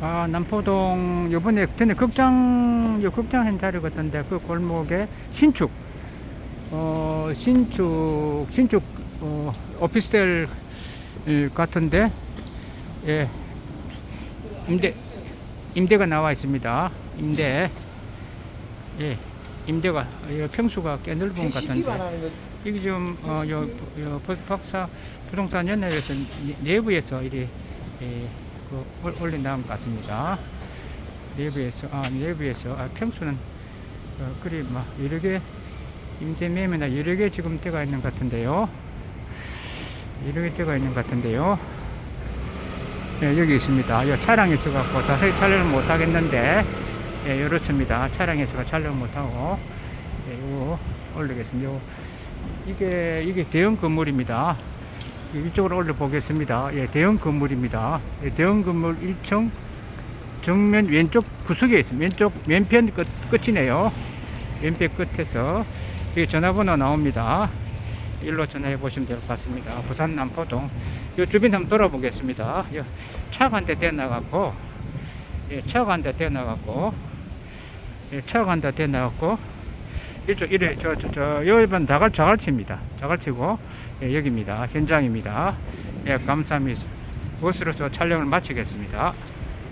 아, 남포동 요번에 전에 극장 요 극장 한 자리 같던데 그 골목에 신축. 어 신축 신축 어 오피스텔 예, 같은데 예. 임대 임대가 나와 있습니다. 임대. 예 임대가 예, 평수가 꽤 넓은 것 같은데. 이게 좀, 어, 요, 요, 박- 박사 부동산 연회에서 내부에서 이리, 예, 그, 올- 올린 나온 것 같습니다. 내부에서, 아, 내부에서, 아, 평수는, 어, 그리, 막, 여러 개, 임대 매매나 여러 개 지금 때가 있는 것 같은데요. 여러 개 때가 있는 것 같은데요. 예, 여기 있습니다. 요 차량이 있어갖고 자세히 촬영을 못 하겠는데, 예, 이렇습니다. 차량이 있어서 촬영 못 하고, 예, 요, 올리겠습니다. 요, 이게 이게 대형 건물입니다. 이쪽으로 올려 보겠습니다. 예, 대형 건물입니다. 예, 대형 건물 1층 정면 왼쪽 구석에 있습니다. 왼쪽 왼편 끝, 끝이네요. 왼편 끝에서 여기 전화번호 나옵니다. 일로 전화해 보시면 될 것 같습니다. 부산 남포동. 이 주변 한번 돌아보겠습니다. 요 차가 한 대 대나갔고, 예, 차가 한 대 대나갔고, 예, 차가 한 대 대나갔고, 이쪽 이래 저 저저 여기는 자갈 자갈치입니다. 자갈치고 예, 여기입니다. 현장입니다. 예, 감사합니다. 이것으로서 촬영을 마치겠습니다.